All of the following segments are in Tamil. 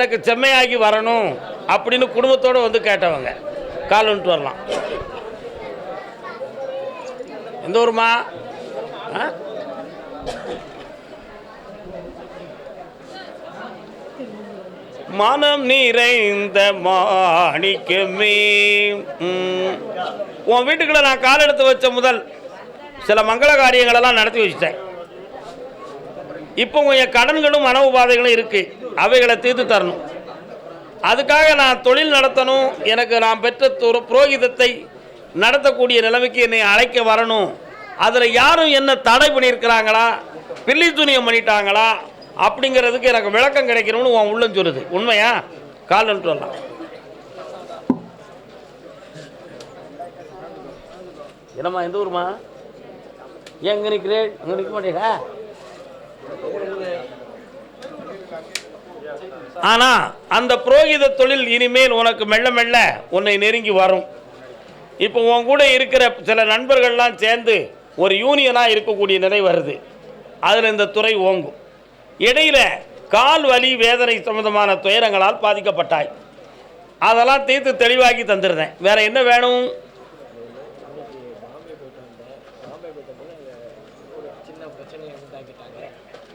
எனக்கு செம்மையாகி வரணும் அப்படின்னு குடும்பத்தோடு வந்து கேட்டவங்க. கால் வந்துட்டு வரலாம். எந்த ஊருமா? ஆ? மனம் நிறைந்த மாணிக்கமே. உன் வீட்டுக்குள்ள நான் கால் எடுத்து வச்ச முதல் சில மங்கள காரியங்களெல்லாம் நடத்தி வச்சிட்டேன். இப்போ கொஞ்சம் கடன்களும் மன உபாதைகளும் இருக்குது அவைகளை தீர்த்து தரணும். அதுக்காக நான் தொழில் நடத்தணும். எனக்கு நான் பெற்ற துர- புரோகிதத்தை நடத்தக்கூடிய நிலைமைக்கு என்னை அழைக்க வரணும். அதில் யாரும் என்ன தடை பண்ணியிருக்கிறாங்களா? பில்லி துணியம் பண்ணிட்டாங்களா? அப்படிங்கிறதுக்கு எனக்கு விளக்கம் கிடைக்கணும்னு உன் உள்ளம் சொல்லுது. உண்மையா? கால் வரலாம். என்னம்மா எந்த ஊருமா ஏன் அங்கே நிற்கிறேன் அங்கே நிற்க மாட்டேங்க ஆனா அந்த புரோகித தொழில் இனிமேல் உனக்கு மெல்ல மெல்ல உன்னை நெருங்கி வரும். இப்போ உன் கூட இருக்கிற சில நண்பர்கள்லாம் சேர்ந்து ஒரு யூனியனாக இருக்கக்கூடிய நிலை வருது. அதில் இந்த துறை ஓங்கும். இடையில கால் வலி வேதனை சம்பந்தமான துயரங்களால் பாதிக்கப்பட்டாய். அதெல்லாம் தீர்த்து தெளிவாக்கி தந்துடுறேன் வேற என்ன வேணும் சின்ன பிரச்சனையை உண்டாக்கிட்டாங்க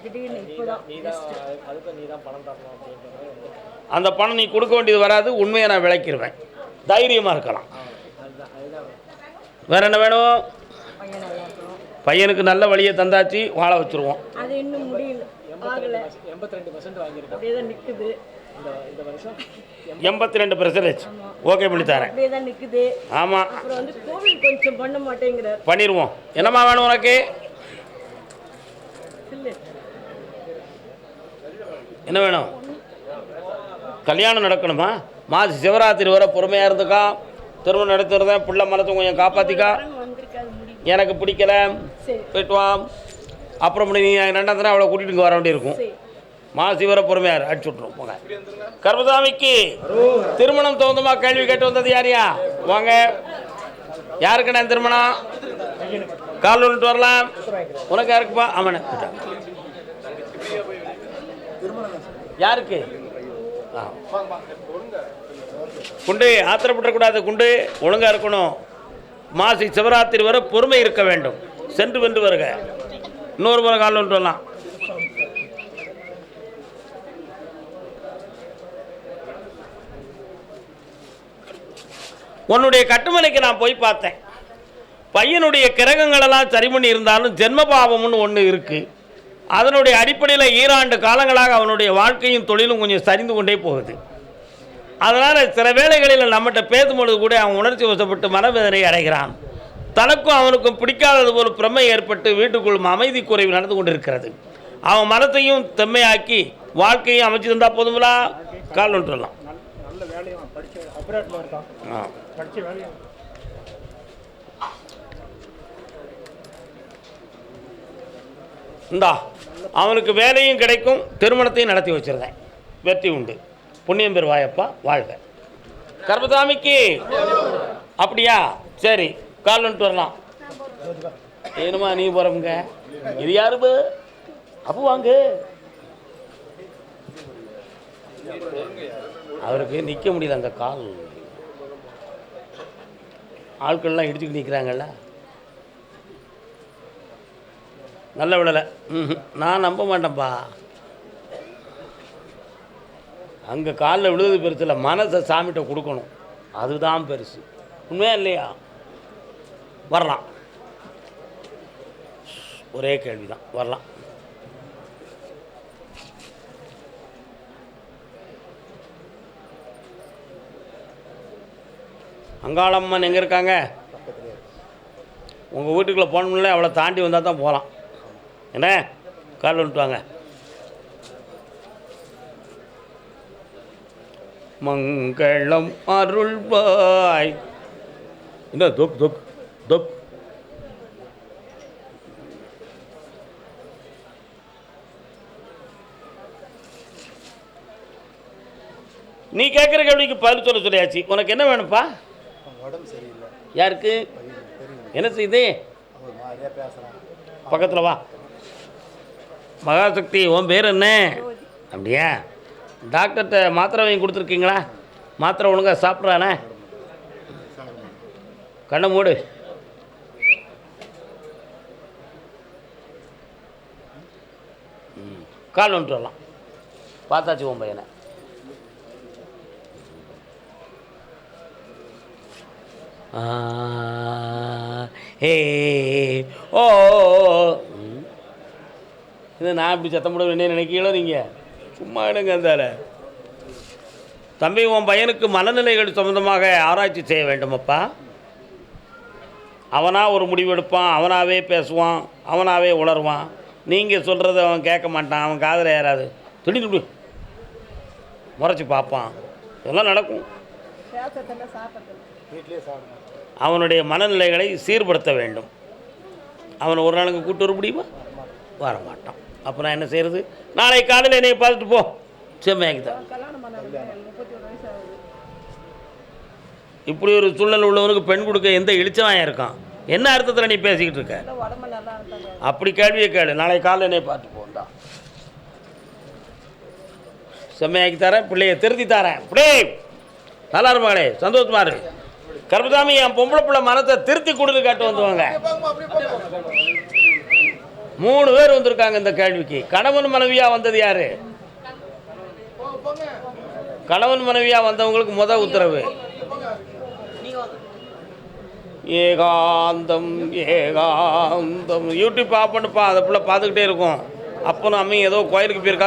திடீர்னு இப்போதான் நீ தான் அதுக்கு நீ தான் பணம் தரணும் அப்படின்ற மாதிரி வந்து அந்த பணம் நீ கொடுக்க வேண்டியது வராது உண்மையை நான் விளக்கிடுவேன் தைரியமாக இருக்கலாம். வேற என்ன வேணும்? பையனுக்கு நல்ல வழியை தந்தாச்சு வாழ வச்சுருவோம். அது இன்னும் முடியல எண்பத்தி ரெண்டு பெர்சன்டேஜ் ஓகே பண்ணி தரேன். அப்படியே தான் நிக்குது. ஆமாம் அப்புறம் வந்து கோவில் கொஞ்சம் பண்ண மாட்டேங்கிறார். பண்ணிடுவோம் என்னம்மா வேணும் உனக்கு? என்ன வேணும்? கல்யாணம் நடக்கணுமா? மாசி சிவராத்திரி வர பொறுமையாக இருந்துக்கா. திருமணம் நடத்துறதேன் பிள்ளை மனத்தை கொஞ்சம் காப்பாற்றிக்கா எனக்கு பிடிக்கல. போயிட்டு வா. அப்புறம் நீ ரெண்டாம் தினம் அவளை கூட்டிட்டு இங்கே வர வேண்டியிருக்கும். மாசி வர பொறுமையார் அடிச்சு விட்ருவோம் போங்க. கர்மசாமிக்கு திருமணம் தகுந்தமா கேள்வி கேட்டு வந்தது யாரியா வாங்க. யாருக்கு நான் திருமணம்? கால் வரலாம். உனக்கு யாருக்குப்பா? ஆமாண்ணே யாருக்கு. குண்டு ஆத்திரப்படக்கூடாது குண்டு. ஒழுங்கா இருக்கணும். மாசி சிவராத்திரி வரை பொறுமை இருக்க வேண்டும். சென்று வென்று வருக. இன்னொரு முறை கால் விட்டு வரலாம். உன்னுடைய கட்டுமனைக்கு நான் போய் பார்த்தேன். பையனுடைய கிரகங்களெல்லாம் சரி பண்ணி இருந்தாலும் ஜென்ம பாவம்னு ஒன்று இருக்குது அதனுடைய அடிப்படையில் ஈராண்டு காலங்களாக அவனுடைய வாழ்க்கையும் தொழிலும் கொஞ்சம் சரிந்து கொண்டே போகுது. அதனால் சில வேளைகளில் நம்மகிட்ட பேசும்பொழுது கூட அவன் உணர்ச்சி வசப்பட்டு மனவேதனை அடைகிறான். தனக்கும் அவனுக்கும் பிடிக்காதது ஒரு பிரமை ஏற்பட்டு வீட்டுக்குள் அமைதி குறைவு நடந்து கொண்டிருக்கிறது. அவன் மனத்தையும் செம்மையாக்கி வாழ்க்கையும் அமைச்சு தந்தால் போதுங்களா கால் ஒன்றுலாம் இந்தா. அவனுக்கு வேலையும் கிடைக்கும் திருமணத்தையும் நடத்தி வச்சிருந்தேன் வெற்றி உண்டு. புண்ணியம் பெறுவாயப்பா வாழ்க. கர்மசாமிக்கு? அப்படியா? சரி கால் வந்துட்டு வரலாம். ஏனுமா நீ போகிறவங்க இது யாரு பு? அப்போ வாங்க. அவருக்கு நிற்க முடியல அந்த கால். ஆட்கள்லாம் இடிச்சுக்கிட்டு நிற்கிறாங்கல்ல நல்ல விடலை. ம் நான் நம்ப மாட்டேன்ப்பா அங்கே காலில் விழுது பெருசு இல்லை மனசை சாமிகிட்ட கொடுக்கணும். அதுதான் பெருசு. உண்மையா இல்லையா? வரலாம். ஒரே கேள்வி தான் வரலாம். அங்காளம்மன் எங்கே இருக்காங்க? உங்கள் வீட்டுக்குள்ளே போனோம்ல அவளை தாண்டி வந்தால் தான் போகலாம். என்ன? கால் வந்துட்டு வாங்க. மங்களம் அருள்வாய். என்ன தொக் தொக் தொக். நீ கேட்குற கேள்விக்கு பதில் சொல்ல சொல்லியாச்சு. உனக்கு என்ன வேணும்ப்பா? உடம்பு சரியில்லை. யாருக்கு? என்ன செய்யுது பக்கத்தில் வா. மகாசக்தி உன் பேர் என்ன? அப்படியா? டாக்டர்கிட்ட மாத்திரை வாங்கி கொடுத்துருக்கீங்களா? மாத்திரை ஒழுங்கா சாப்பிட்றானே? கண்ணை மூடு. ம். கால் வந்துட்டு வரலாம். பார்த்தாச்சு உன் பையனை. ஏ ஓ இது நான் இப்படி சத்தம் போட என்ன நினைக்கீங்களோ நீங்கள் சும்மா எடுங்க அந்தால தம்பி உன் பையனுக்கு மனநிலைகள் சம்மந்தமாக ஆராய்ச்சி செய்ய வேண்டுமப்பா. அவனாக ஒரு முடிவு எடுப்பான் அவனாகவே பேசுவான் அவனாகவே உணர்வான் நீங்கள் சொல்கிறத அவன் கேட்க மாட்டான் அவன் காதில் ஏறாது. திடீர்னு முறைச்சி பார்ப்பான். இதெல்லாம் நடக்கும். அவனுடைய மனநிலைகளை சீர்படுத்த வேண்டும். அவனை ஒரு நாளுக்கு கூட்டு வர முடியுமா? வர மாட்டான் அப்போ நான் என்ன செய்கிறது நாளை காலையில் என்னை பார்த்துட்டு போ. செம்மையாக்கி தான் இப்படி ஒரு சூழ்நிலை உள்ளவனுக்கு பெண் கொடுக்க எந்த இழிச்சவாயம் இருக்கான்? என்ன அர்த்தத்தில் நீ பேசிக்கிட்டு இருக்க? அப்படி கேள்வியை கேளு. நாளை காலையில் என்னை பார்த்து போண்டா செம்மையாக்கி தரேன். பிள்ளையை திருத்தி தரேன். பிள்ளை! நல்லா இரு சந்தோஷமா இரு. கர்மசாமி என் பொம்பளை பிள்ளை மனத்தை திருத்தி கொடுத்து கேட்டு வந்துவாங்க மூணு பேர் வந்திருக்காங்க இந்த கேள்விக்கு. கணவன் மனைவியா வந்தது யாரு? கணவன் மனைவியா வந்தவங்களுக்கு முத உத்தரவு. ஏகாந்தம் ஏகாந்தம். யூடியூப் ஆப் பண்ணுப்பா அதை பிள்ளை பார்த்துக்கிட்டே இருக்கும். அப்பனும் அம்மையும் ஏதோ கோயிலுக்கு போயிருக்கா